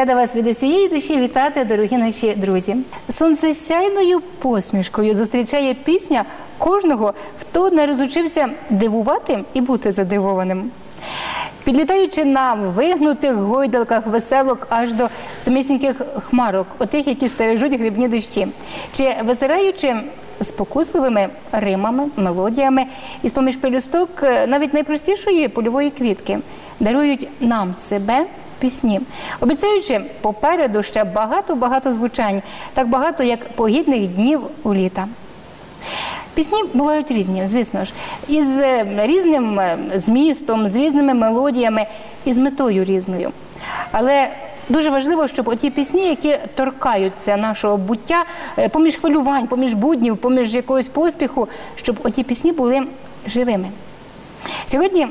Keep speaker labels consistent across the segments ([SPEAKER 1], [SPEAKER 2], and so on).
[SPEAKER 1] Рада вас від усієї душі вітати, дорогі наші друзі. Сонцесяйною посмішкою зустрічає пісня кожного, хто не розучився дивувати і бути задивованим. Підлітаючи на вигнутих гойдалках веселок аж до самісіньких хмарок, отих, які стережуть грибні дощі, чи визираючи спокусливими римами, мелодіями із поміж пелюсток е, навіть найпростішої польової квітки, дарують нам себе пісні, обіцяючи попереду ще багато-багато звучань, так багато, як погідних днів у літа. Пісні бувають різні, звісно ж, із е, різним е, змістом, з різними мелодіями і з метою різною. Але дуже важливо, щоб оті пісні, які торкаються нашого буття, е, поміж хвилювань, поміж буднів, поміж якогось поспіху, щоб оті пісні були живими. Сьогодні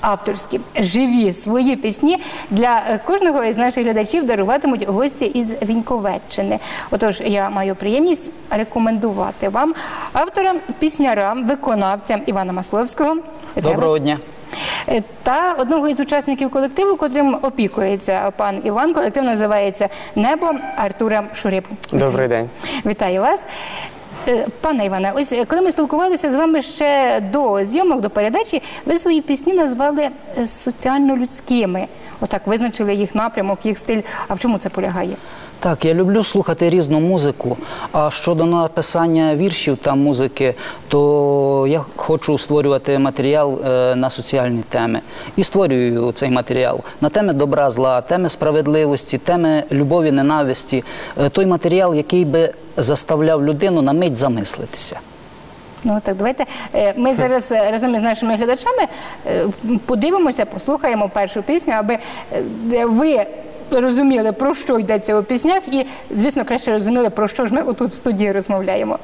[SPEAKER 1] авторські живі свої пісні для е, кожного із наших глядачів даруватимуть гості із Віньковеччини. Отож, я маю приємність рекомендувати вам автора, пісняра, виконавця Івана Масловського.
[SPEAKER 2] Доброго дня.
[SPEAKER 1] Е, Та одного із учасників колективу, котрим опікується пан Іван. Колектив називається Небо Артура Шурипу.
[SPEAKER 3] Добрий день.
[SPEAKER 1] Вітаю вас. Пане Іване, ось е, коли ми спілкувалися з вами ще до зйомок, до передачі, ви свої пісні назвали е, соціально-людськими. Отак визначили їх напрямок, їх стиль. А в чому це полягає?
[SPEAKER 2] Так, я люблю слухати різну музику. А щодо написання віршів та музики, то я хочу створювати матеріал е, на соціальні теми. І створюю цей матеріал на теми добра, зла, теми справедливості, теми любові, ненависті. Е, Той матеріал, який би заставляв людину на мить замислитися.
[SPEAKER 1] Ну так, давайте е, ми зараз разом із нашими глядачами подивимося, послухаємо першу пісню, аби ви розуміли, про що йдеться у піснях, і, звісно, краще розуміли, про що ж ми отут в студії розмовляємо.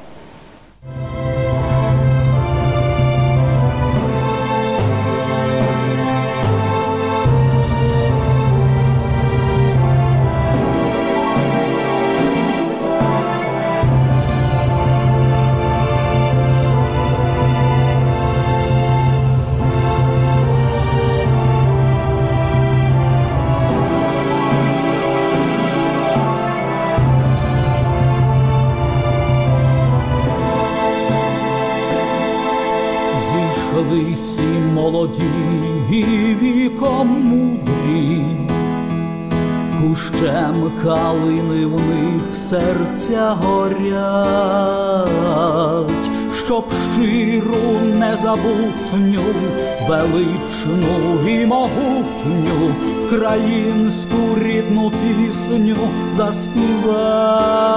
[SPEAKER 4] Величну і могутню українську рідну пісню заспівать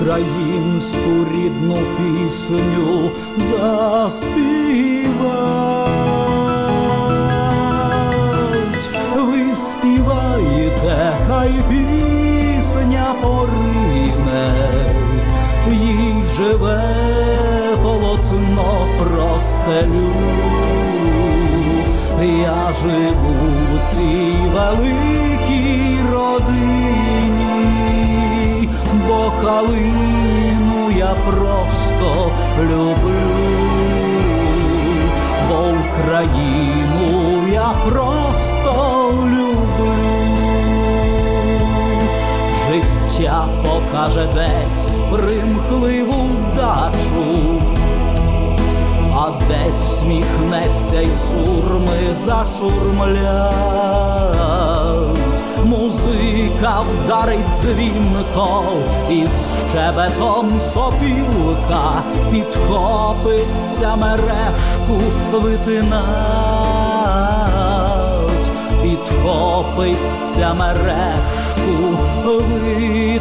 [SPEAKER 4] українську рідну пісню заспівать. Ви співаєте, хай пісня порине, їй живе простелю. Я живу в цій великій родині, бо калину я просто люблю, бо Україну я просто люблю. Життя покаже десь примхливу дачу десь всміхнеться й сурми засурмлять, музика вдарить дзвінко, і з щебетом сопілка підхопиться мережку витинать, підхопиться мережку витинать.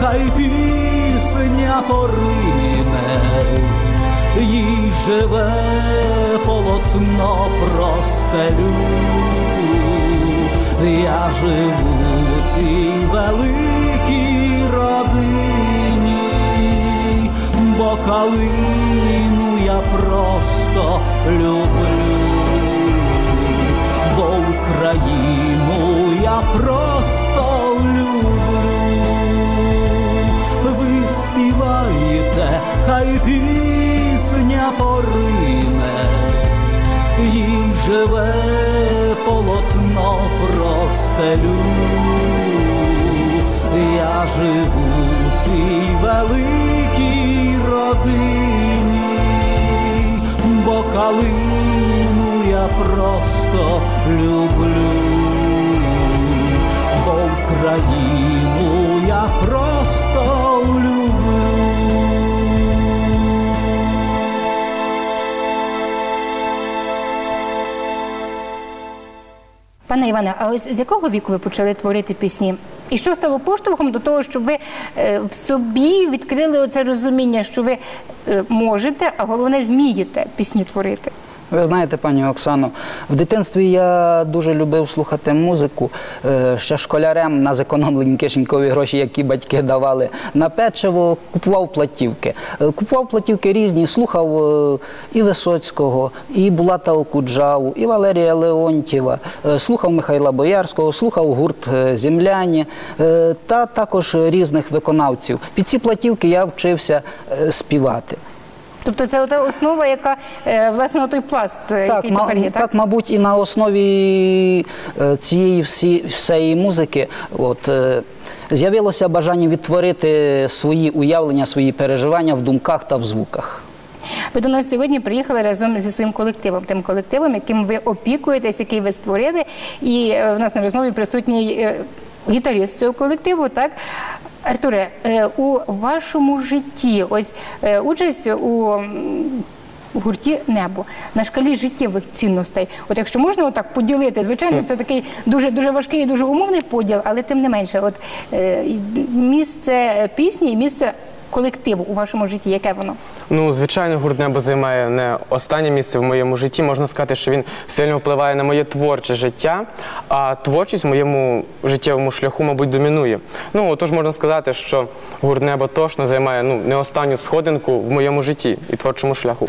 [SPEAKER 4] Хай пісня порине, їй живе полотно простелю. Я живу в цій великій родині, бо калину я просто люблю, бо Україну я просто співаєте, хай пісня порине, їй живе полотно простелю. Я живу в цій великій родині, бо калину я просто люблю, бо Україну я просто
[SPEAKER 1] Пане Іване, а ось з якого віку ви почали творити пісні? І що стало поштовхом до того, щоб ви е, в собі відкрили оце розуміння, що ви е, можете, а головне вмієте пісні творити?
[SPEAKER 2] Ви знаєте, пані Оксано, в дитинстві я дуже любив слухати музику. Е, Ще школярем на зекономлені кишенькові гроші, які батьки давали на печиво, купував платівки. Е, Купував платівки різні, слухав е, і Висоцького, і Булата Окуджаву, і Валерія Леонтьєва, слухав Михайла Боярського, слухав гурт Земляні та також різних виконавців. Під ці платівки я вчився співати.
[SPEAKER 1] Тобто це та основа, яка е, власне той пласт, е,
[SPEAKER 2] Так,
[SPEAKER 1] який
[SPEAKER 2] ма-
[SPEAKER 1] тепер є,
[SPEAKER 2] так,
[SPEAKER 1] так?
[SPEAKER 2] мабуть, і на основі е, цієї всі, всієї музики от, з'явилося бажання відтворити свої уявлення, свої переживання в думках та в звуках.
[SPEAKER 1] Ви до нас сьогодні приїхали разом зі своїм колективом, тим колективом, яким ви опікуєтесь, який ви створили. І в нас на розмові присутній гітаріст цього колективу, так? Артуре, е, у вашому житті ось е, участь у гурті небо на шкалі життєвих цінностей. От якщо можна отак поділити, звичайно, це такий дуже дуже важкий і дуже умовний поділ, але тим не менше, от е, місце пісні і місце колективу у вашому житті, яке воно?
[SPEAKER 3] Ну, звичайно, гурт небо займає не останнє місце в моєму житті. Можна сказати, що він сильно впливає на моє творче життя, а творчість в моєму життєвому шляху, мабуть, домінує. Ну, отож можна сказати, що гурт небо точно займає ну, не останню сходинку в моєму житті і творчому шляху.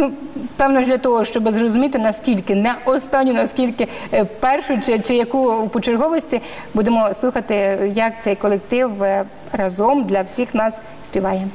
[SPEAKER 1] Ну, певно, ж для того, щоб зрозуміти, наскільки не останню, наскільки е, першу чи, чи яку по почерговості, будемо слухати, як цей колектив е, разом для всіх нас співає.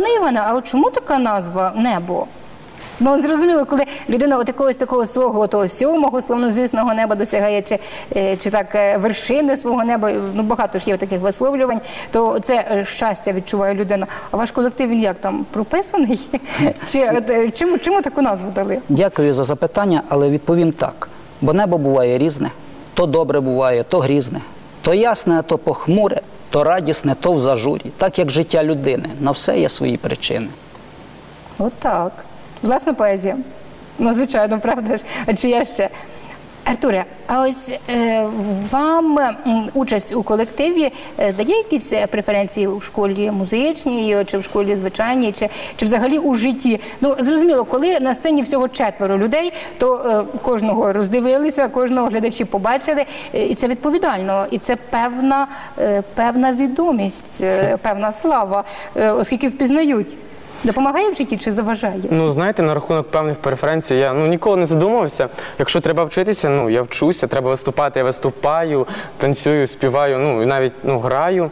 [SPEAKER 1] Пане Іване, а от чому така назва небо? Ну, зрозуміло, коли людина от якогось такого свого того сьомого славнозвісного неба досягає, чи, е, чи так е, вершини свого неба, ну багато ж є таких висловлювань, то це е, щастя відчуває людина. А ваш колектив він як там прописаний? Чи от, чому, чому таку назву дали?
[SPEAKER 2] Дякую за запитання, але відповім так. Бо небо буває різне, то добре буває, то грізне, то ясне, то похмуре, то радісне, то в зажурі. Так як життя людини. На все є свої причини.
[SPEAKER 1] От так. Власна поезія. Ну, звичайно, правда ж. А чи я ще? Артуре, а ось е, вам участь у колективі е, дає якісь е, преференції у школі музичній, чи в школі звичайній, чи, чи взагалі у житті? Ну, зрозуміло, коли на сцені всього четверо людей, то е, кожного роздивилися, кожного глядачі побачили, е, і це відповідально, і це певна, е, певна відомість, е, певна слава, е, оскільки впізнають. Допомагає в житті чи заважає?
[SPEAKER 3] Ну, знаєте, на рахунок певних преференцій я ну ніколи не задумувався. Якщо треба вчитися, ну я вчуся, треба виступати, я виступаю, танцюю, співаю, ну і навіть ну, граю.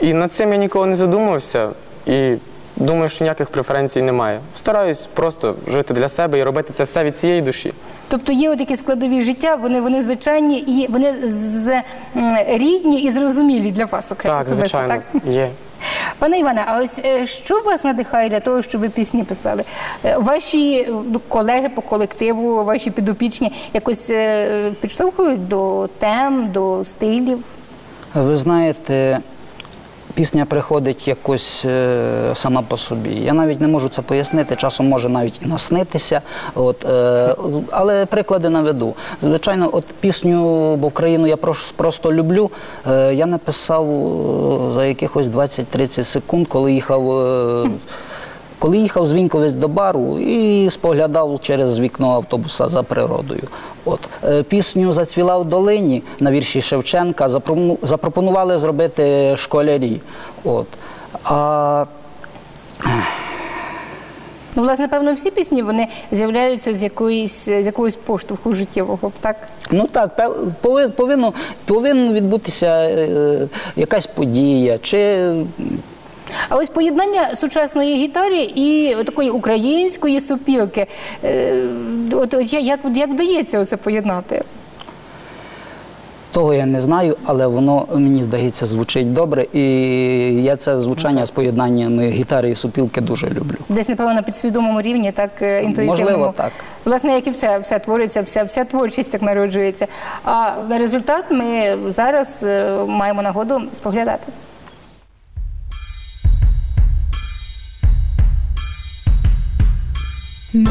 [SPEAKER 3] І над цим я ніколи не задумувався. І думаю, що ніяких преференцій немає. Стараюсь просто жити для себе і робити це все від цієї душі.
[SPEAKER 1] Тобто є такі складові життя, вони, вони звичайні і вони з, рідні і зрозумілі для вас, окремо.
[SPEAKER 3] Так, звичайно,
[SPEAKER 1] так?
[SPEAKER 3] є.
[SPEAKER 1] Пане Іване, а ось е, що вас надихає для того, щоб ви пісні писали? Е, Ваші е, колеги по колективу, ваші підопічні якось підштовхують до тем, до стилів?
[SPEAKER 2] Ви знаєте, пісня приходить якось е, сама по собі. Я навіть не можу це пояснити, часом може навіть і наснитися. От, е, але приклади наведу. Звичайно, от пісню «Бо Україну я просто люблю. Е, я написав е, за якихось 20-30 секунд, коли їхав. е, коли їхав з Віньковець до бару і споглядав через вікно автобуса за природою. От е, пісню Зацвіла в долині на вірші Шевченка запропонували зробити школярі. От. А
[SPEAKER 1] Ну, власне, певно, всі пісні вони з'являються з якоїсь з якогось поштовху життєвого, так?
[SPEAKER 2] ну так, пев- пови- повинно, відбутися е, якась подія, чи
[SPEAKER 1] А ось поєднання сучасної гітари і такої української сопілки. Е, От, як, як вдається оце поєднати?
[SPEAKER 2] того я не знаю, але воно мені здається звучить добре. І я це звучання з поєднаннями гітари і супілки дуже люблю.
[SPEAKER 1] Десь, напевно, на підсвідомому рівні, так е, інтуїтивному.
[SPEAKER 2] Можливо, так.
[SPEAKER 1] Власне, як і все, все твориться, вся, вся творчість як народжується. А на результат ми зараз е, маємо нагоду споглядати.
[SPEAKER 4] Коваль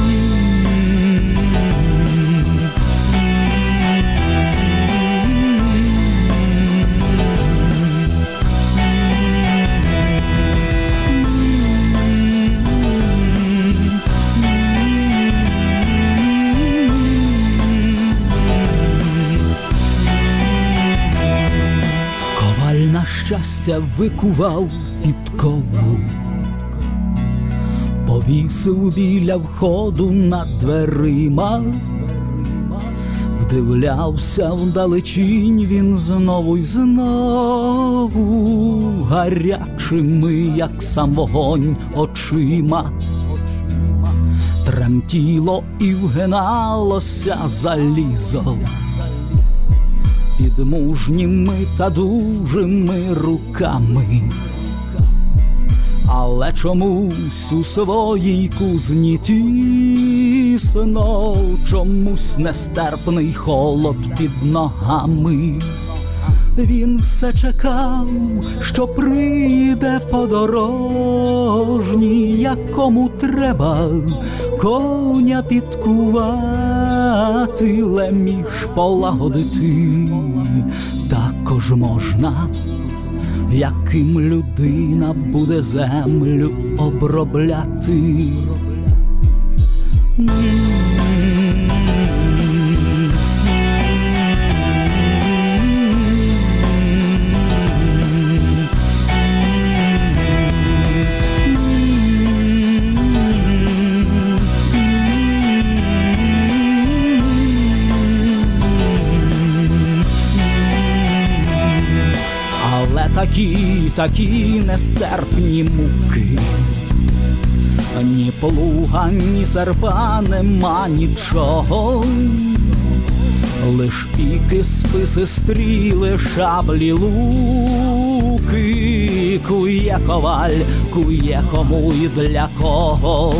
[SPEAKER 4] на щастя викував підкову, повісив біля входу над дверима, вдивлявся вдалечінь він знову й знову, гарячими, як сам вогонь, очима. Тремтіло і вгиналося залізо під мужніми та дужими руками. Але чомусь у своїй кузні тісно, чомусь нестерпний холод під ногами. Він все чекав, що прийде подорожній, якому треба коня підкувати, леміш полагодити, також можна, яким людина буде землю обробляти. Такі, нестерпні муки ні плуга, ні серпа нема нічого. Лиш піки, списи, стріли, шаблі, луки, кує коваль, кує кому і для кого.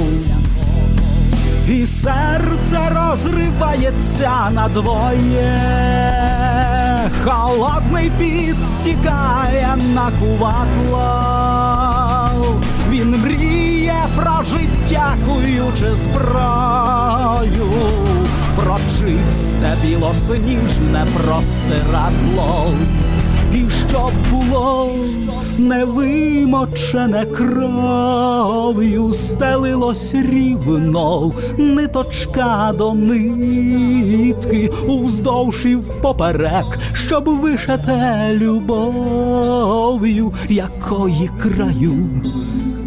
[SPEAKER 4] І серце розривається надвоє, холодний піт стікає на куватло. Він мріє про життя, куючи зброю, про чисте білосніжне простирадло. І щоб було невимочене кров'ю, стелилось рівно ниточка до нитки, уздовж і впоперек, щоб вишете любов'ю, якої краю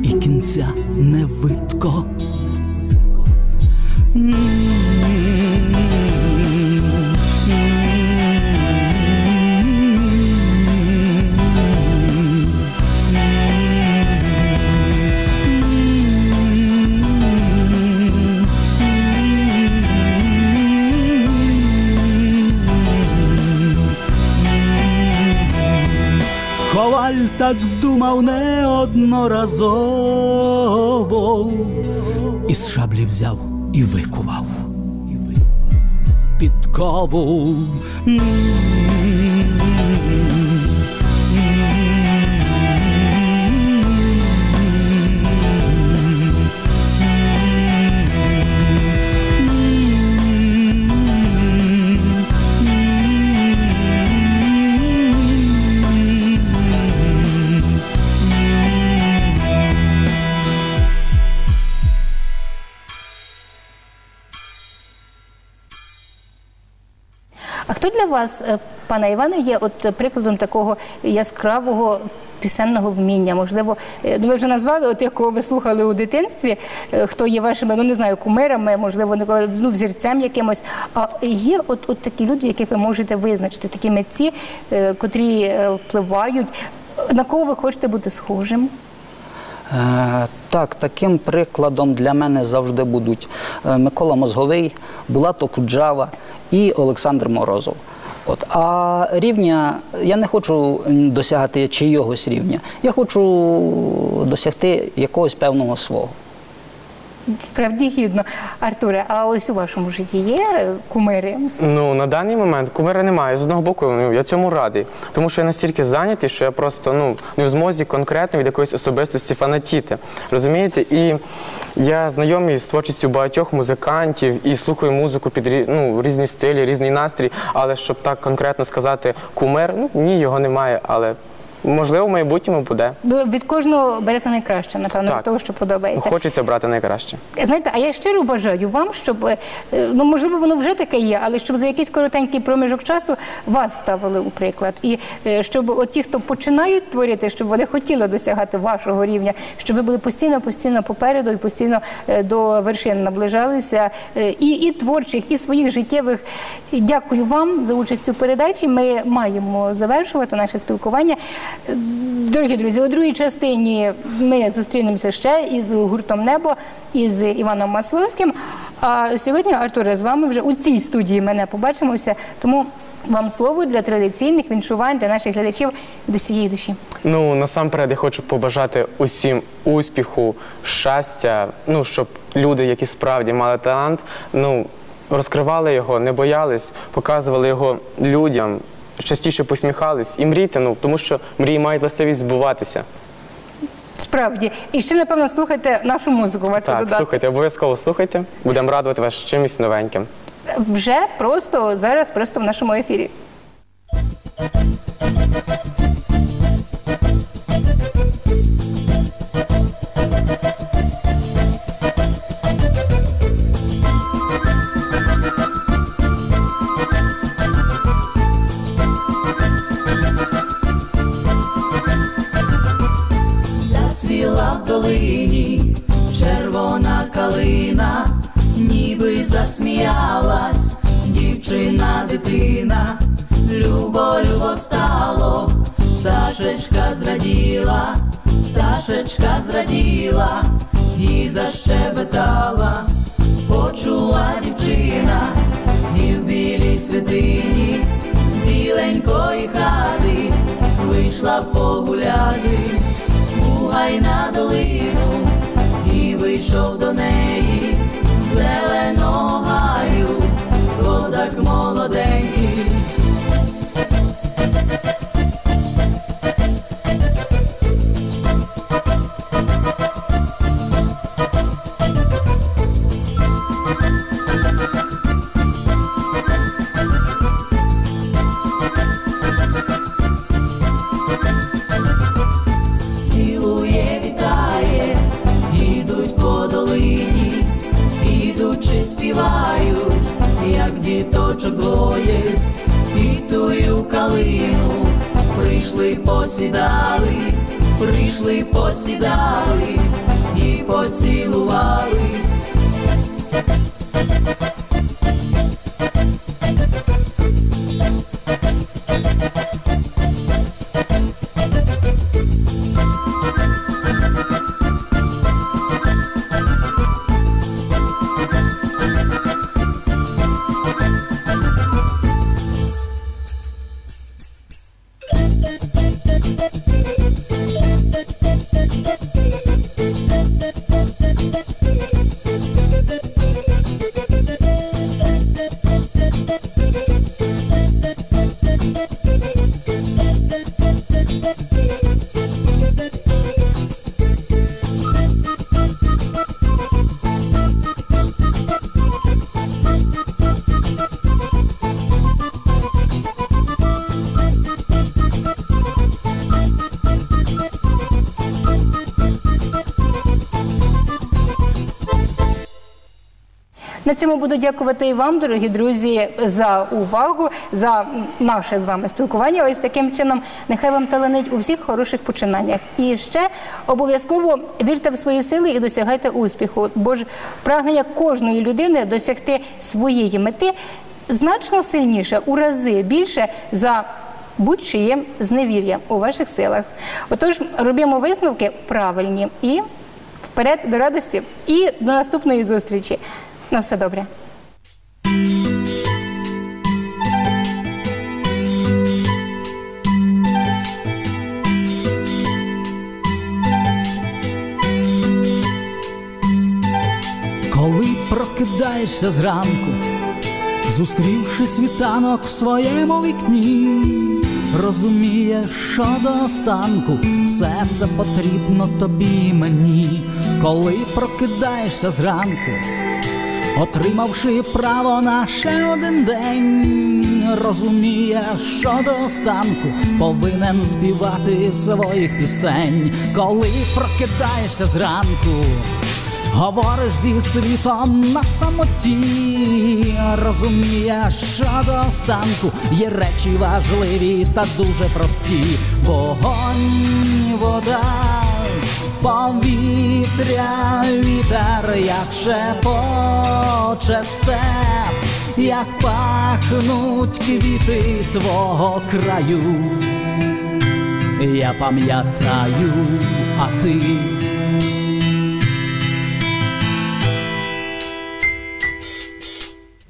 [SPEAKER 4] і кінця не видко. Так думав неодноразово, із шаблі взяв і викував підкову.
[SPEAKER 1] Вас, е, пане Іване, є от прикладом такого яскравого пісенного вміння? Можливо, е, ну, ви вже назвали от якого ви слухали у дитинстві, е, хто є вашими, ну не знаю, кумирами, можливо, ну, взірцем якимось. А є от, от такі люди, яких ви можете визначити, такі митці, котрі впливають. На кого ви хочете бути схожим?
[SPEAKER 2] Так, таким прикладом для мене завжди будуть Микола Мозговий, Булато Куджава і Олександр Морозов. От. А рівня я не хочу досягати чийогось рівня. Я хочу досягти якогось певного свого.
[SPEAKER 1] Справді гідно. Артуре, а ось у вашому житті є е, кумири?
[SPEAKER 3] Ну, на даний момент кумира немає. З одного боку, ну, я цьому радий. Тому що я настільки зайнятий, що я просто ну, не в змозі конкретно від якоїсь особистості фанатіти. Розумієте? І я знайомий з творчістю багатьох музикантів і слухаю музику під ну, різні стилі, різний настрій. Але щоб так конкретно сказати кумир, ну ні, його немає. Але можливо в майбутньому буде.
[SPEAKER 1] Від кожного берете найкраще, напевно,
[SPEAKER 3] Так.
[SPEAKER 1] від того, що подобається.
[SPEAKER 3] Хочеться брати найкраще.
[SPEAKER 1] Знаєте, а я щиро бажаю вам, щоб е, ну можливо воно вже таке є, але щоб за якийсь коротенький проміжок часу вас ставили у приклад, і е, щоб от ті, хто починають творити, щоб вони хотіли досягати вашого рівня, щоб ви були постійно, постійно попереду і постійно е, до вершин наближалися е, і, і творчих, і своїх життєвих. І Дякую вам за участь у передачі. Ми маємо завершувати наше спілкування. Дорогі друзі, у другій частині ми зустрінемося ще із гуртом Небо із Іваном Масловським. А сьогодні, Артуре, з вами вже у цій студії ми не побачимося. Тому вам слово для традиційних віншувань для наших глядачів до всієї душі.
[SPEAKER 3] Ну насамперед я хочу побажати усім успіху, щастя. Ну щоб люди, які справді мали талант, ну розкривали його, не боялись, показували його людям, частіше посміхались і мрійте. Ну тому що мрії мають властивість збуватися.
[SPEAKER 1] Справді, і ще напевно слухайте нашу музику. Варто
[SPEAKER 3] Так,
[SPEAKER 1] додати.
[SPEAKER 3] слухайте, обов'язково слухайте. Будемо радувати вас чимось новеньким.
[SPEAKER 1] Вже просто зараз, просто в нашому ефірі.
[SPEAKER 5] Пташечка зраділа, і защебетала, почула дівчина, і в білій святині з біленької хати вийшла погуляти у гай на долину, і вийшов до неї зеленого гаю, козак молоденький. І калину, прийшли, посідали, прийшли, посідали і поцілувались.
[SPEAKER 1] На цьому буду дякувати і вам, дорогі друзі, за увагу, за наше з вами спілкування. Ось таким чином, нехай вам таленить у всіх хороших починаннях. І ще обов'язково вірте в свої сили і досягайте успіху. Бо ж прагнення кожної людини досягти своєї мети значно сильніше, у рази більше за будь-чиє зневір'я у ваших силах. Отож, робимо висновки правильні і вперед до радості і до наступної зустрічі. На все добре.
[SPEAKER 4] Коли прокидаєшся зранку, зустрівши світанок в своєму вікні, розумієш, що до останку все це потрібно тобі мені, коли прокидаєшся зранку, отримавши право на ще один день, розумієш, що до останку повинен збивати своїх пісень, коли прокидаєшся зранку. Говориш зі світом на самоті, розумієш, що до останку є речі важливі та дуже прості. Вогонь, вода, повітря, вітер, як шепоче степ, як пахнуть квіти твого краю. Я пам'ятаю, а ти.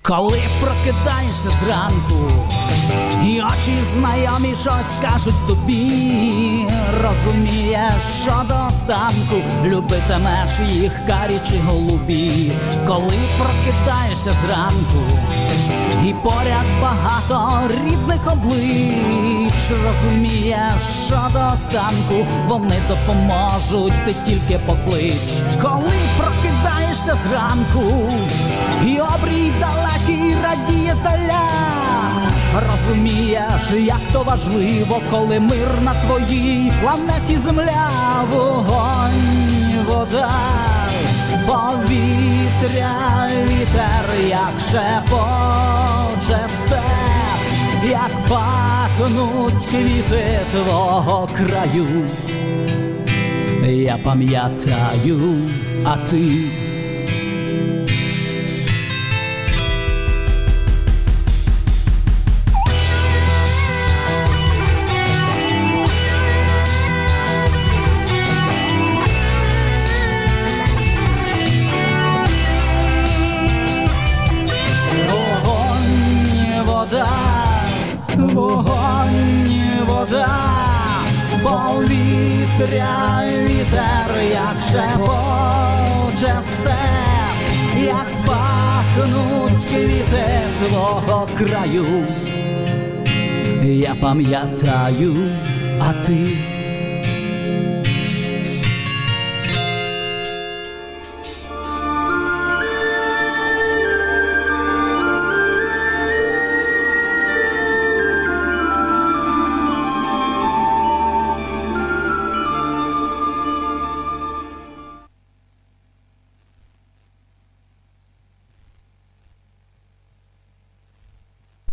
[SPEAKER 4] Коли прокидаєшся зранку, і очі знайомі щось кажуть тобі, розумієш, що до останку любитимеш їх карі чи голубі, коли прокидаєшся зранку, і поряд багато рідних облич, розумієш, що до останку вони допоможуть, ти тільки поклич, коли прокидаєшся зранку, і обрій далекий радіє здаля. Розумієш, як то важливо, коли мир на твоїй планеті земля, вогонь, вода, повітря, вітер, як шепоче степ, як пахнуть квіти твого краю. Я пам'ятаю, а ти. Повітря, вітер, як шепочесте, як пахнуть квіти твого краю. Я пам'ятаю, а ти